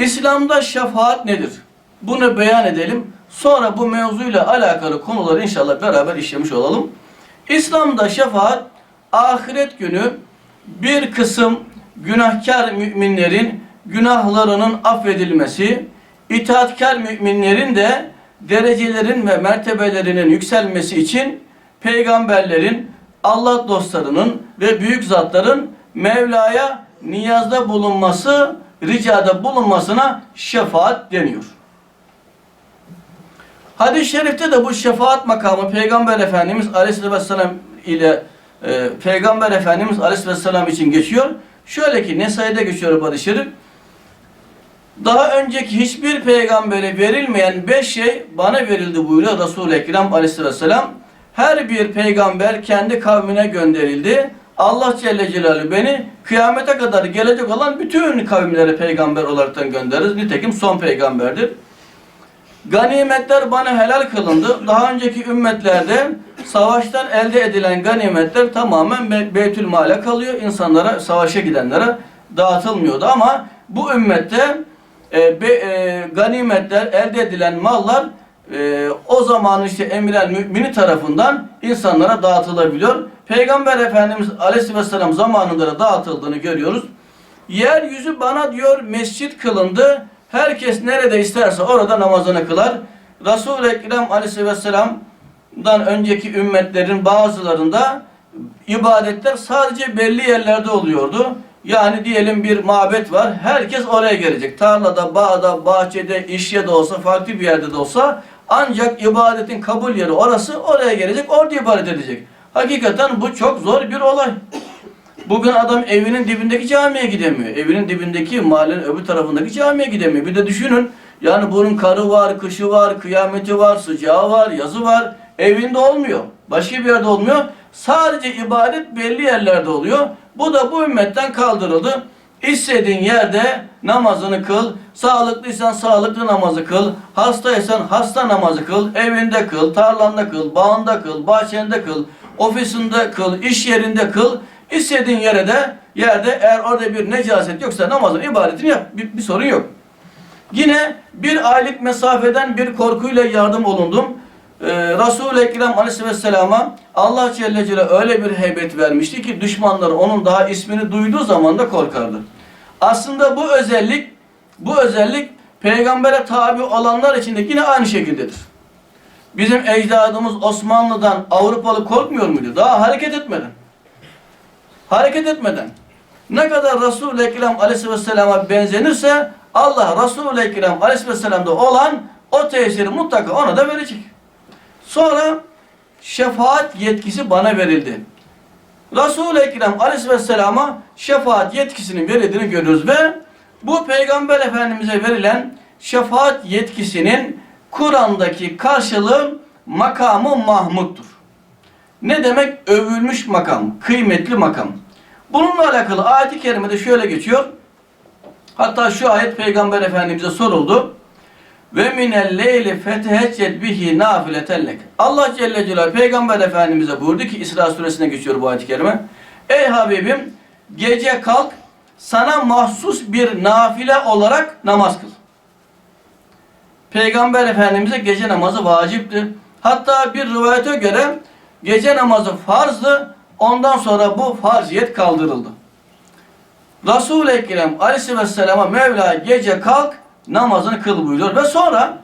İslam'da şefaat nedir? Bunu beyan edelim. Sonra bu mevzuyla alakalı konuları inşallah beraber işlemiş olalım. İslam'da şefaat ahiret günü bir kısım günahkar müminlerin günahlarının affedilmesi, itaatkar müminlerin de derecelerin ve mertebelerinin yükselmesi için peygamberlerin, Allah dostlarının ve büyük zatların Mevla'ya niyazda bulunması, ricada bulunmasına şefaat deniyor. Hadis-i şerifte de bu şefaat makamı Peygamber Efendimiz Aleyhisselam ile e, Peygamber Efendimiz Aleyhisselam için geçiyor. Şöyle ki Nesai'de geçiyor bu hadis-i şerif. Daha önceki hiçbir peygambere verilmeyen beş şey bana verildi buyuruyor Resul-i Ekrem Aleyhisselam. Her bir peygamber kendi kavmine gönderildi. Allah Celle Celaluhu beni kıyamete kadar gelecek olan bütün kavimlere peygamber olaraktan gönderir. Nitekim son peygamberdir. Ganimetler bana helal kılındı. Daha önceki ümmetlerde savaştan elde edilen ganimetler tamamen Be- Beytül Mal'e kalıyor. İnsanlara, savaşa gidenlere dağıtılmıyordu. Ama bu ümmette e, be- e, ganimetler, elde edilen mallar e, o zaman işte emiren mümini tarafından insanlara dağıtılabiliyor. Peygamber Efendimiz Aleyhisselam zamanında da dağıtıldığını görüyoruz. Yeryüzü bana diyor mescit kılındı. Herkes nerede isterse orada namazını kılar. Resul-i Ekrem Aleyhisselam'dan önceki ümmetlerin bazılarında ibadetler sadece belli yerlerde oluyordu. Yani diyelim bir mabet var. Herkes oraya gelecek. Tarlada, bağda, bahçede, iş yerde olsa, farklı bir yerde de olsa ancak ibadetin kabul yeri orası oraya gelecek, orada ibadet edecek. Hakikaten bu çok zor bir olay. Bugün adam evinin dibindeki camiye gidemiyor. Evinin dibindeki mahallenin öbür tarafındaki camiye gidemiyor. Bir de düşünün yani bunun karı var, kışı var, kıyameti var, sıcağı var, yazı var. Evinde olmuyor. Başka bir yerde olmuyor. Sadece ibadet belli yerlerde oluyor. Bu da bu ümmetten kaldırıldı. İstediğin yerde namazını kıl. Sağlıklıysan sağlıklı namazı kıl. Hastaysan hasta namazı kıl. Evinde kıl, tarlanda kıl, bağında kıl, bahçende kıl, ofisinde kıl, iş yerinde kıl. İstediğin yere de yerde eğer orada bir necaset yoksa namazın ibadetini yap. Bir, bir sorun yok. Yine bir aylık mesafeden bir korkuyla yardım olundum. Ee, Resul-i Ekrem Aleyhisselam'a Allah Celle Celaluhu öyle bir heybet vermişti ki düşmanları onun daha ismini duyduğu zaman da korkardı. Aslında bu özellik bu özellik peygambere tabi olanlar için de yine aynı şekildedir. Bizim ecdadımız Osmanlı'dan Avrupalı korkmuyor muydu? Daha hareket etmeden. Hareket etmeden. Ne kadar Resul-i Ekrem Aleyhisselam'a benzenirse Allah Resul-i Ekrem Aleyhisselam'da olan o tesiri mutlaka ona da verecek. Sonra şefaat yetkisi bana verildi. Resul-i Ekrem Aleyhisselam'a şefaat yetkisinin verildiğini görüyoruz ve bu Peygamber Efendimiz'e verilen şefaat yetkisinin Kur'an'daki karşılığı makamı Mahmud'dur. Ne demek? Övülmüş makam, kıymetli makam. Bununla alakalı ayet-i kerimede şöyle geçiyor. Hatta şu ayet Peygamber Efendimiz'e soruldu. Ve minel leyli feteheccet bihi nafiletellek. Allah Celle Celaluhu Peygamber Efendimiz'e buyurdu ki İsra suresine geçiyor bu ayet-i kerime. Ey Habibim gece kalk sana mahsus bir nafile olarak namaz kıl. Peygamber Efendimiz'e gece namazı vacipti. Hatta bir rivayete göre gece namazı farzdı. Ondan sonra bu farziyet kaldırıldı. Resul-i Ekrem Aleyhisselam'a Mevla gece kalk namazını kıl buyuruyor ve sonra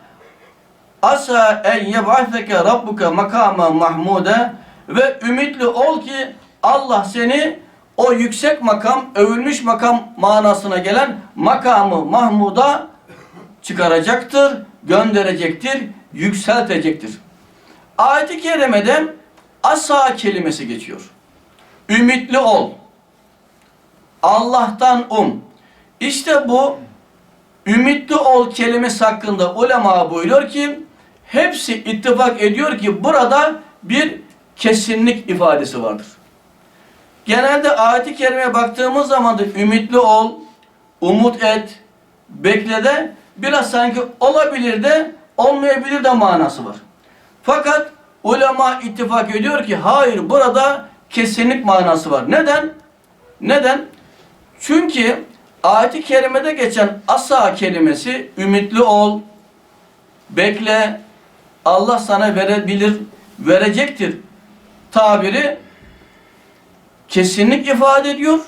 asa en yeb'aseke rabbuke makama mahmude ve ümitli ol ki Allah seni o yüksek makam, övülmüş makam manasına gelen makamı Mahmud'a çıkaracaktır, gönderecektir, yükseltecektir. Ayet-i kerimede asa kelimesi geçiyor. Ümitli ol. Allah'tan um. İşte bu ümitli ol kelimesi hakkında ulema buyuruyor ki hepsi ittifak ediyor ki burada bir kesinlik ifadesi vardır. Genelde ayet-i kerimeye baktığımız zaman da ümitli ol, umut et, bekle de biraz sanki olabilir de olmayabilir de manası var. Fakat ulema ittifak ediyor ki hayır burada kesinlik manası var. Neden? Neden? Çünkü ayet-i kerimede geçen asa kelimesi ümitli ol, bekle, Allah sana verebilir, verecektir tabiri kesinlik ifade ediyor.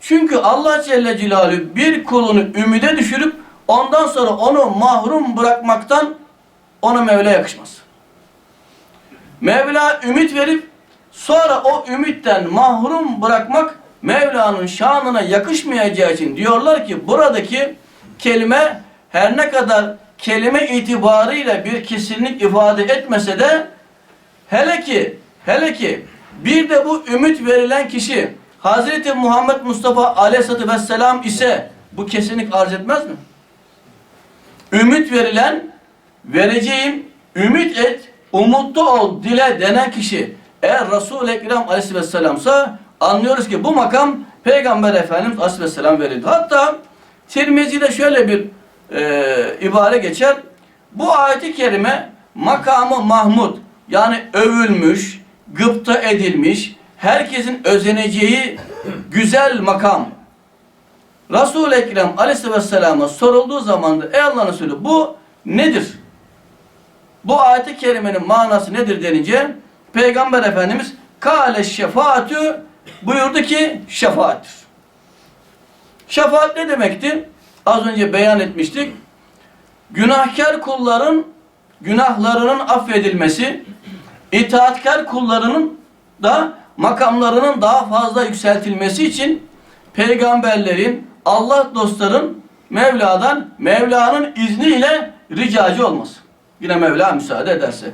Çünkü Allah Celle Celaluhu bir kulunu ümide düşürüp ondan sonra onu mahrum bırakmaktan ona Mevla yakışmaz. Mevla ümit verip sonra o ümitten mahrum bırakmak Mevla'nın şanına yakışmayacağı için diyorlar ki buradaki kelime her ne kadar kelime itibarıyla bir kesinlik ifade etmese de hele ki hele ki bir de bu ümit verilen kişi Hazreti Muhammed Mustafa Aleyhisselatü Vesselam ise bu kesinlik arz etmez mi? Ümit verilen vereceğim, ümit et, umutlu ol, dile denen kişi eğer Resul-i Ekrem Aleyhisselam'sa anlıyoruz ki bu makam Peygamber Efendimiz Aleyhisselam verildi. Hatta Tirmizi'de şöyle bir e, ibare geçer. Bu ayeti kerime makamı Mahmud yani övülmüş, gıpta edilmiş, herkesin özeneceği güzel makam. Resul-i Ekrem Aleyhisselam'a sorulduğu zaman da ey Allah'ın Resulü bu nedir? Bu ayet-i kerimenin manası nedir denince Peygamber Efendimiz kâle şefaatü buyurdu ki şefaattir. Şefaat ne demekti? Az önce beyan etmiştik. Günahkar kulların günahlarının affedilmesi, itaatkar kullarının da makamlarının daha fazla yükseltilmesi için peygamberlerin, Allah dostların Mevla'dan, Mevla'nın izniyle ricacı olması. Yine Mevla müsaade ederse.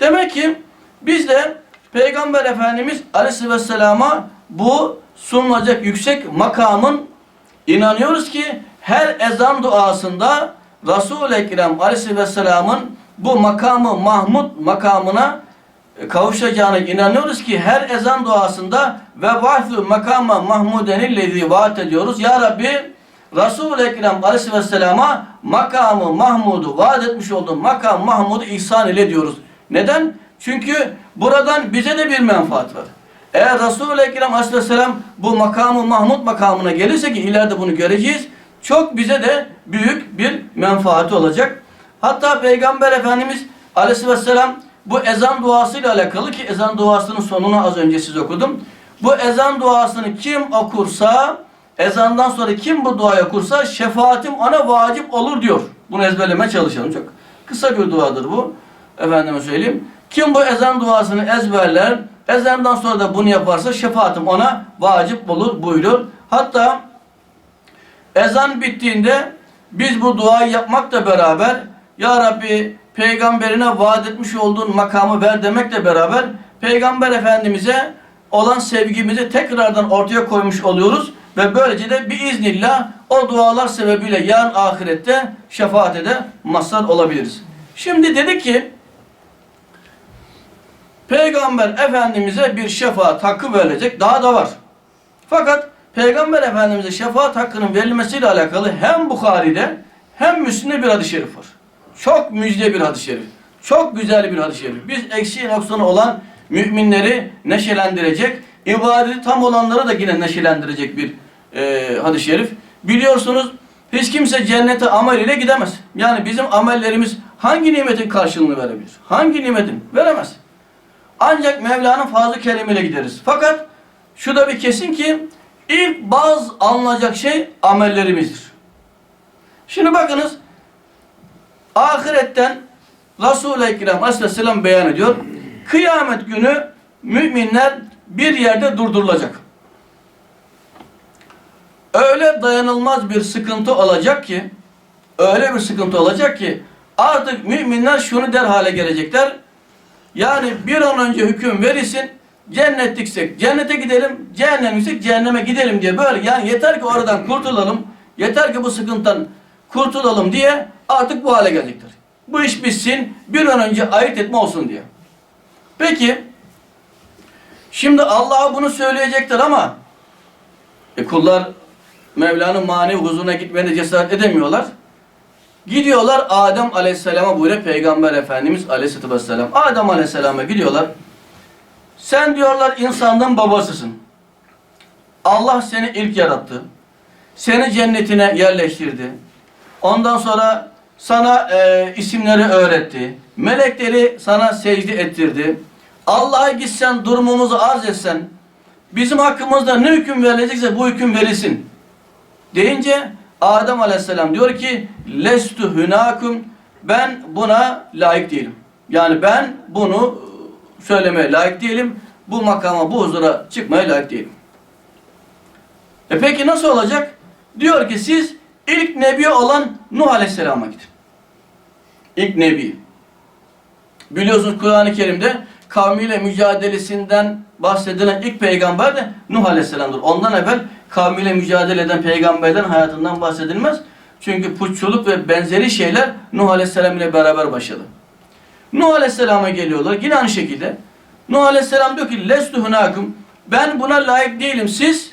Demek ki biz de Peygamber Efendimiz Aleyhisselam'a bu sunulacak yüksek makamın inanıyoruz ki her ezan duasında Resul-i Ekrem Aleyhisselam'ın bu makamı Mahmud makamına e, kavuşacağına inanıyoruz ki her ezan duasında ve vahfü makama mahmudenillezi vaat ediyoruz. Ya Rabbi Resul-i Ekrem Aleyhisselam'a makamı Mahmud'u vaat etmiş olduğun makam Mahmud'u ihsan ile diyoruz. Neden? Çünkü buradan bize de bir menfaat var. Eğer Resul-i Ekrem Aleyhisselam bu makamı Mahmud makamına gelirse ki ileride bunu göreceğiz. Çok bize de büyük bir menfaati olacak. Hatta Peygamber Efendimiz Aleyhisselam bu ezan duasıyla alakalı ki ezan duasının sonunu az önce siz okudum. Bu ezan duasını kim okursa, ezandan sonra kim bu duayı okursa şefaatim ona vacip olur diyor. Bunu ezberleme çalışalım. Çok kısa bir duadır bu. Efendime söyleyeyim. Kim bu ezan duasını ezberler, ezandan sonra da bunu yaparsa şefaatim ona vacip olur buyurur. Hatta ezan bittiğinde biz bu duayı yapmakla beraber Ya Rabbi peygamberine vaat etmiş olduğun makamı ver demekle beraber peygamber efendimize olan sevgimizi tekrardan ortaya koymuş oluyoruz ve böylece de bir iznillah o dualar sebebiyle yarın ahirette şefaate de mazhar olabiliriz. Şimdi dedi ki Peygamber Efendimiz'e bir şefaat hakkı verilecek. Daha da var. Fakat Peygamber Efendimiz'e şefaat hakkının verilmesiyle alakalı hem Bukhari'de hem Müslim'de bir hadis-i şerif var. Çok müjde bir hadis-i şerif. Çok güzel bir hadis-i şerif. Biz eksiği noksanı olan müminleri neşelendirecek, ibadeti tam olanları da yine neşelendirecek bir e, hadis-i şerif. Biliyorsunuz hiç kimse cennete amel ile gidemez. Yani bizim amellerimiz hangi nimetin karşılığını verebilir? Hangi nimetin? Veremez. Ancak Mevla'nın fazla keremiyle gideriz. Fakat şu da bir kesin ki ilk bazı alınacak şey amellerimizdir. Şimdi bakınız ahiretten Resul-i Ekrem Aleyhisselam beyan ediyor. Kıyamet günü müminler bir yerde durdurulacak. Öyle dayanılmaz bir sıkıntı olacak ki öyle bir sıkıntı olacak ki artık müminler şunu der hale gelecekler. Yani bir an önce hüküm verilsin. Cennetliksek cennete gidelim, cehennemliksek cehenneme gidelim diye böyle yani yeter ki oradan kurtulalım, yeter ki bu sıkıntıdan kurtulalım diye artık bu hale gelecektir. Bu iş bitsin, bir an önce ayırt etme olsun diye. Peki, şimdi Allah'a bunu söyleyecektir ama e, kullar Mevla'nın manevi huzuruna gitmeye cesaret edemiyorlar. Gidiyorlar Adem Aleyhisselam'a buyuruyor Peygamber Efendimiz Aleyhisselatü Vesselam. Adem Aleyhisselam'a gidiyorlar. Sen diyorlar insandan babasısın. Allah seni ilk yarattı. seni cennetine yerleştirdi. Ondan sonra sana e, isimleri öğretti. Melekleri sana secde ettirdi. Allah'a gitsen durumumuzu arz etsen bizim hakkımızda ne hüküm verilecekse bu hüküm verilsin. Deyince Adem Aleyhisselam diyor ki lestu hünakum ben buna layık değilim. Yani ben bunu söylemeye layık değilim. Bu makama, bu huzura çıkmaya layık değilim. E peki nasıl olacak? Diyor ki siz ilk nebi olan Nuh Aleyhisselam'a gidin. İlk nebi. Biliyorsunuz Kur'an-ı Kerim'de kavmiyle mücadelesinden bahsedilen ilk peygamber de Nuh Aleyhisselam'dır. Ondan evvel kavmiyle mücadele eden peygamberlerin hayatından bahsedilmez. Çünkü putçuluk ve benzeri şeyler Nuh Aleyhisselam ile beraber başladı. Nuh Aleyhisselam'a geliyorlar. Yine aynı şekilde. Nuh Aleyhisselam diyor ki Lestu hunakum ben buna layık değilim. Siz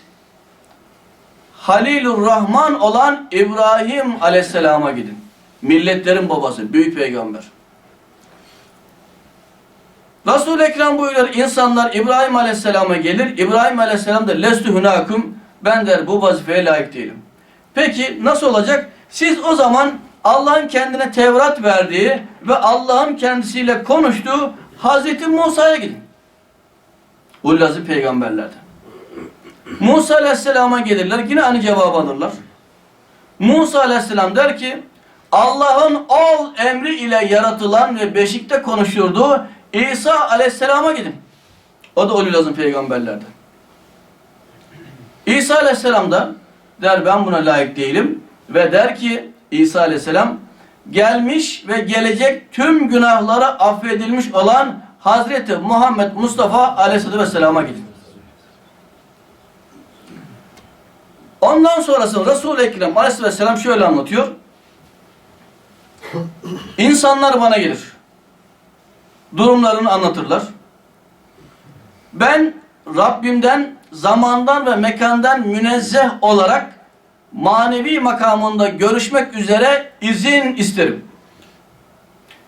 Halilur Rahman olan İbrahim Aleyhisselam'a gidin. Milletlerin babası, büyük peygamber. Resul-i Ekrem buyuruyor insanlar İbrahim Aleyhisselam'a gelir. İbrahim Aleyhisselam da lestu hunakum ben der bu vazifeye layık değilim. Peki nasıl olacak? Siz o zaman Allah'ın kendine Tevrat verdiği ve Allah'ın kendisiyle konuştuğu Hazreti Musa'ya gidin. Ullazı peygamberlerden. Musa Aleyhisselam'a gelirler. Yine aynı cevabı alırlar. Musa Aleyhisselam der ki Allah'ın ol emri ile yaratılan ve beşikte konuşturduğu İsa Aleyhisselam'a gidin. O da Ululaz'ın peygamberlerden. İsa Aleyhisselam da der ben buna layık değilim ve der ki İsa Aleyhisselam gelmiş ve gelecek tüm günahları affedilmiş olan Hazreti Muhammed Mustafa Aleyhisselatü Vesselam'a gidin. Ondan sonrasını Resul-i Ekrem Aleyhisselam şöyle anlatıyor. İnsanlar bana gelir. Durumlarını anlatırlar. Ben Rabbimden zamandan ve mekandan münezzeh olarak manevi makamında görüşmek üzere izin isterim.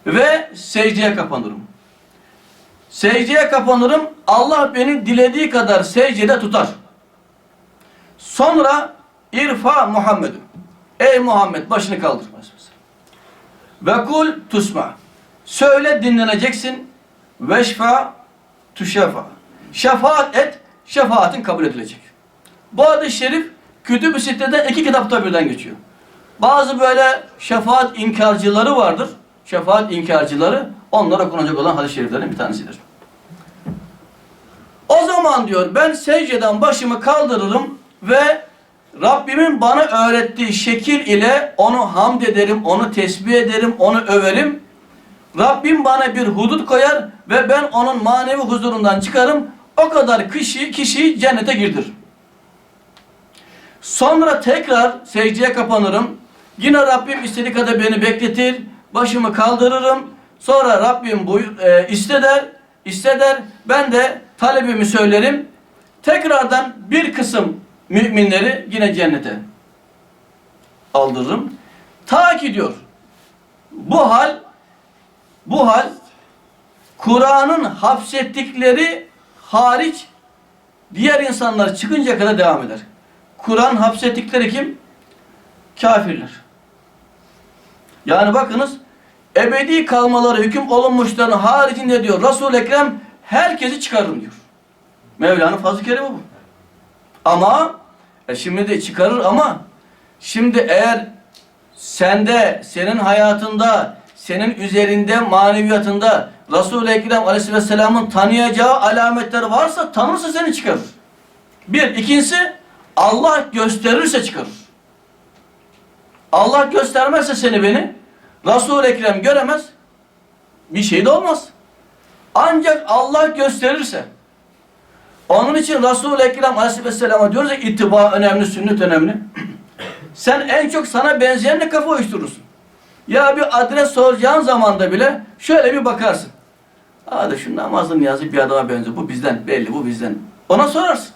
Ve secdeye kapanırım. Secdeye kapanırım. Allah beni dilediği kadar secdede tutar. Sonra irfa Muhammed'im. Ey Muhammed başını kaldır. Ve kul tusma. Söyle dinleneceksin. Veşfa tuşefa. Şefaat et, şefaatin kabul edilecek. Bu hadis-i şerif Kütüb-ü Sitte'de iki kitapta birden geçiyor. Bazı böyle şefaat inkarcıları vardır. Şefaat inkarcıları onlara okunacak olan hadis-i şeriflerin bir tanesidir. O zaman diyor ben secdeden başımı kaldırırım ve Rabbimin bana öğrettiği şekil ile onu hamd ederim, onu tesbih ederim, onu överim. Rabbim bana bir hudut koyar ve ben onun manevi huzurundan çıkarım. O kadar kişi, kişiyi cennete girdir. Sonra tekrar secdeye kapanırım. Yine Rabbim istediği kadar beni bekletir. Başımı kaldırırım. Sonra Rabbim buyur, e, isteder, isteder. Ben de talebimi söylerim. Tekrardan bir kısım müminleri yine cennete aldırırım. Ta ki diyor bu hal bu hal Kur'an'ın hapsettikleri hariç diğer insanlar çıkınca kadar devam eder. Kur'an hapsettikleri kim? Kafirler. Yani bakınız ebedi kalmaları hüküm olunmuşların haricinde diyor resul Ekrem herkesi çıkarırım diyor. Mevla'nın fazl-ı kerimi bu. Ama e şimdi de çıkarır ama şimdi eğer sende, senin hayatında, senin üzerinde, maneviyatında Resul-i Ekrem Aleyhisselam'ın tanıyacağı alametler varsa tanırsa seni çıkarır. Bir. ikincisi Allah gösterirse çıkarır. Allah göstermezse seni beni Resul-i Ekrem göremez. Bir şey de olmaz. Ancak Allah gösterirse onun için Resul-i Ekrem Aleyhisselam'a diyoruz ya ittiba önemli, sünnet önemli. Sen en çok sana benzeyenle kafa uyuşturursun. Ya bir adres soracağın zaman da bile şöyle bir bakarsın. Hadi şu namazın yazı bir adama benziyor. Bu bizden belli, bu bizden. Ona sorarsın.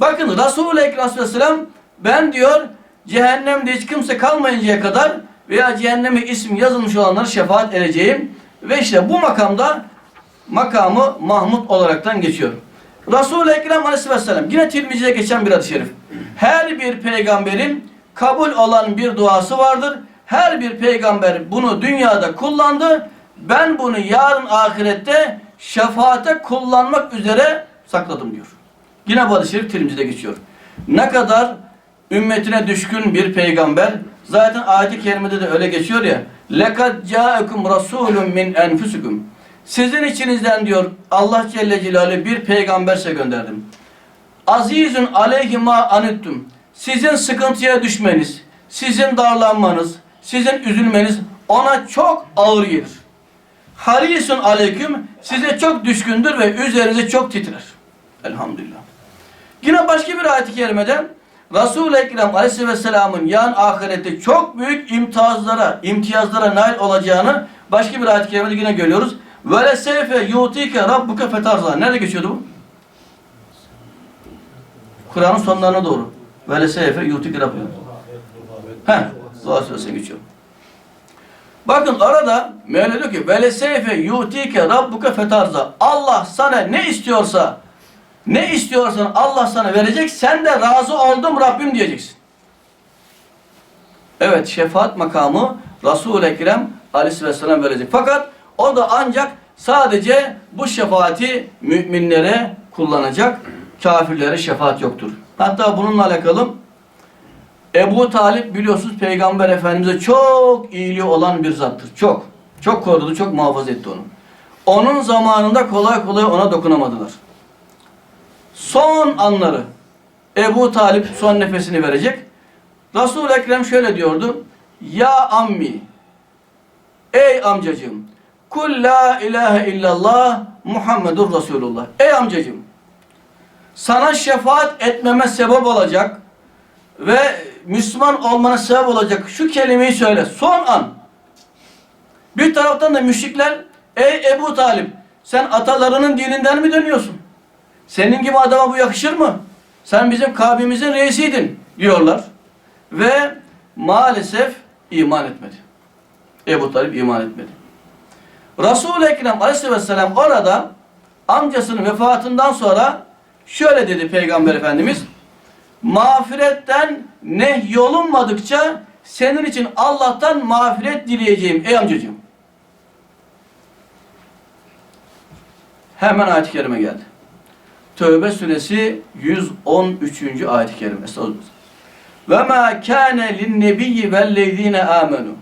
Bakın Resul-i Ekrem Aleyhisselam ben diyor cehennemde hiç kimse kalmayıncaya kadar veya cehenneme isim yazılmış olanları şefaat edeceğim. Ve işte bu makamda makamı Mahmud olaraktan geçiyor. Resul-i Ekrem Aleyhisselam yine Tirmizi'ye geçen bir hadis-i şerif. Her bir peygamberin kabul olan bir duası vardır. Her bir peygamber bunu dünyada kullandı. Ben bunu yarın ahirette şefaate kullanmak üzere sakladım diyor. Yine bu hadis-i şerif geçiyor. Ne kadar ümmetine düşkün bir peygamber zaten ayet-i kerimede de öyle geçiyor ya. Lekad ca'ekum rasulun min enfusukum. Sizin içinizden diyor Allah Celle Celaluhu bir peygamber size gönderdim. Azizun aleyhima anittum. Sizin sıkıntıya düşmeniz, sizin darlanmanız, sizin üzülmeniz ona çok ağır gelir. Harisun aleyküm size çok düşkündür ve üzerinize çok titrer. Elhamdülillah. Yine başka bir ayet-i kerimede Resul-i Ekrem Aleyhisselam'ın yan ahirette çok büyük imtiyazlara, imtiyazlara nail olacağını başka bir ayet-i kerimede yine görüyoruz. Ve le seyfe yutike rabbuke fetarza. Nerede geçiyordu bu? Kur'an'ın sonlarına doğru. Ve le seyfe yutike rabbuke. Heh, Dua Suresi'ne geçiyor. Bakın arada Mevla diyor ki ve le seyfe yutike rabbuke fetarza. Allah sana ne istiyorsa ne istiyorsan Allah sana verecek. Sen de razı oldum Rabbim diyeceksin. Evet şefaat makamı Resul-i Ekrem aleyhisselam verecek. Fakat o da ancak sadece bu şefaati müminlere kullanacak. Kafirlere şefaat yoktur. Hatta bununla alakalı Ebu Talip biliyorsunuz Peygamber Efendimiz'e çok iyiliği olan bir zattır. Çok. Çok korudu, çok muhafaza etti onu. Onun zamanında kolay kolay ona dokunamadılar. Son anları Ebu Talip son nefesini verecek. Resul-i Ekrem şöyle diyordu. Ya ammi Ey amcacığım Kul la ilahe illallah Muhammedur Resulullah. Ey amcacığım sana şefaat etmeme sebep olacak ve Müslüman olmana sebep olacak şu kelimeyi söyle. Son an. Bir taraftan da müşrikler ey Ebu Talip sen atalarının dininden mi dönüyorsun? Senin gibi adama bu yakışır mı? Sen bizim kavmimizin reisiydin diyorlar. Ve maalesef iman etmedi. Ebu Talip iman etmedi. Resul-i Ekrem aleyhisselam orada amcasının vefatından sonra şöyle dedi Peygamber Efendimiz mağfiretten nehyolunmadıkça senin için Allah'tan mağfiret dileyeceğim ey amcacığım. Hemen ayet-i kerime geldi. Tövbe suresi 113. ayet-i kerime. Ve ma kâne linnebiyyi vellezîne âmenû.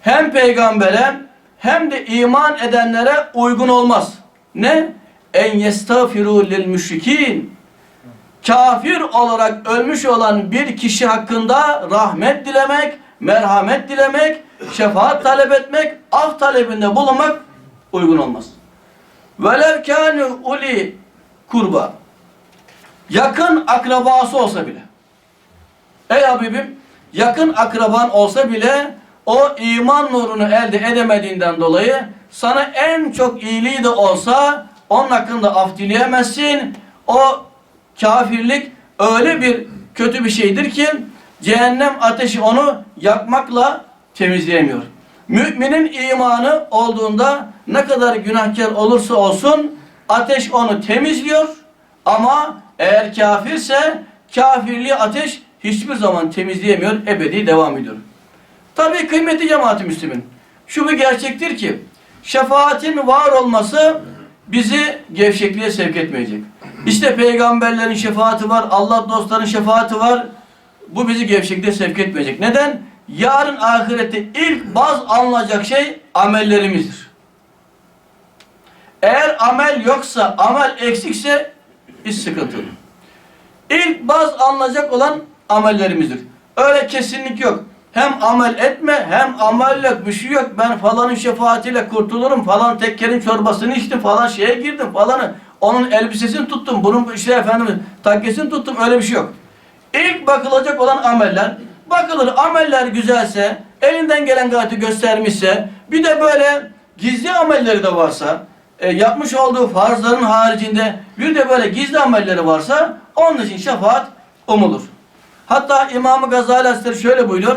Hem peygambere hem de iman edenlere uygun olmaz. Ne? En yestağfiru lil müşrikîn. Kafir olarak ölmüş olan bir kişi hakkında rahmet dilemek, merhamet dilemek, şefaat talep etmek, af talebinde bulunmak uygun olmaz. Velev kânü uli kurba. Yakın akrabası olsa bile. Ey Habibim, yakın akraban olsa bile o iman nurunu elde edemediğinden dolayı sana en çok iyiliği de olsa onun hakkında af dileyemezsin. O kafirlik öyle bir kötü bir şeydir ki cehennem ateşi onu yakmakla temizleyemiyor. Müminin imanı olduğunda ne kadar günahkar olursa olsun ateş onu temizliyor ama eğer kafirse kafirliği ateş hiçbir zaman temizleyemiyor, ebedi devam ediyor. Tabii kıymeti cemaati Müslümin. Şu bir gerçektir ki şefaatin var olması bizi gevşekliğe sevk etmeyecek. İşte peygamberlerin şefaati var, Allah dostlarının şefaati var. Bu bizi gevşekliğe sevk etmeyecek. Neden? Yarın ahirette ilk baz alınacak şey amellerimizdir. Eğer amel yoksa, amel eksikse iş sıkıntılı. İlk baz alınacak olan amellerimizdir. Öyle kesinlik yok. Hem amel etme hem amel yok bir şey yok. Ben falanın şefaatiyle kurtulurum. Falan tekkerin çorbasını içtim. Falan şeye girdim falanı. Onun elbisesini tuttum. Bunun işte efendim takkesini tuttum. Öyle bir şey yok. İlk bakılacak olan ameller. Bakılır ameller güzelse, elinden gelen gayreti göstermişse, bir de böyle gizli amelleri de varsa, e, yapmış olduğu farzların haricinde bir de böyle gizli amelleri varsa onun için şefaat umulur. Hatta İmam-ı Gazali şöyle buyuruyor.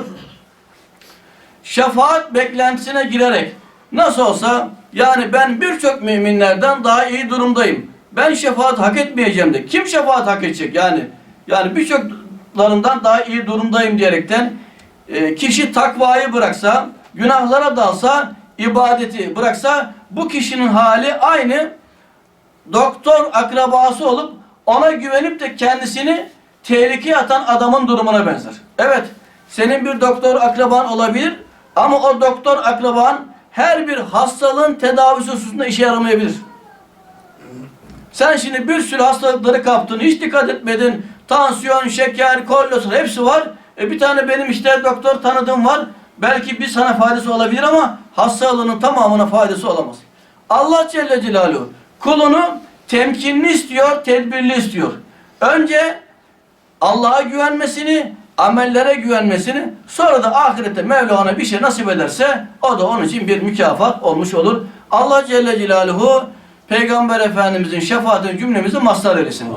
Şefaat beklentisine girerek nasıl olsa yani ben birçok müminlerden daha iyi durumdayım. ben şefaat hak etmeyeceğim de kim şefaat hak edecek yani? Yani birçoklarından daha iyi durumdayım diyerekten e, kişi takvayı bıraksa, günahlara dalsa, ibadeti bıraksa bu kişinin hali aynı doktor akrabası olup ona güvenip de kendisini tehlikeye atan adamın durumuna benzer. Evet, senin bir doktor akraban olabilir ama o doktor akraban her bir hastalığın tedavisi hususunda işe yaramayabilir. Sen şimdi bir sürü hastalıkları kaptın, hiç dikkat etmedin. Tansiyon, şeker, kolesterol hepsi var. E bir tane benim işte doktor tanıdığım var. Belki bir sana faydası olabilir ama hastalığının tamamına faydası olamaz. Allah Celle Celaluhu kulunu temkinli istiyor, tedbirli istiyor. Önce Allah'a güvenmesini, amellere güvenmesini, sonra da ahirette Mevla ona bir şey nasip ederse o da onun için bir mükafat olmuş olur. Allah Celle Celaluhu Peygamber Efendimizin şefaatini cümlemizi mazhar eylesin.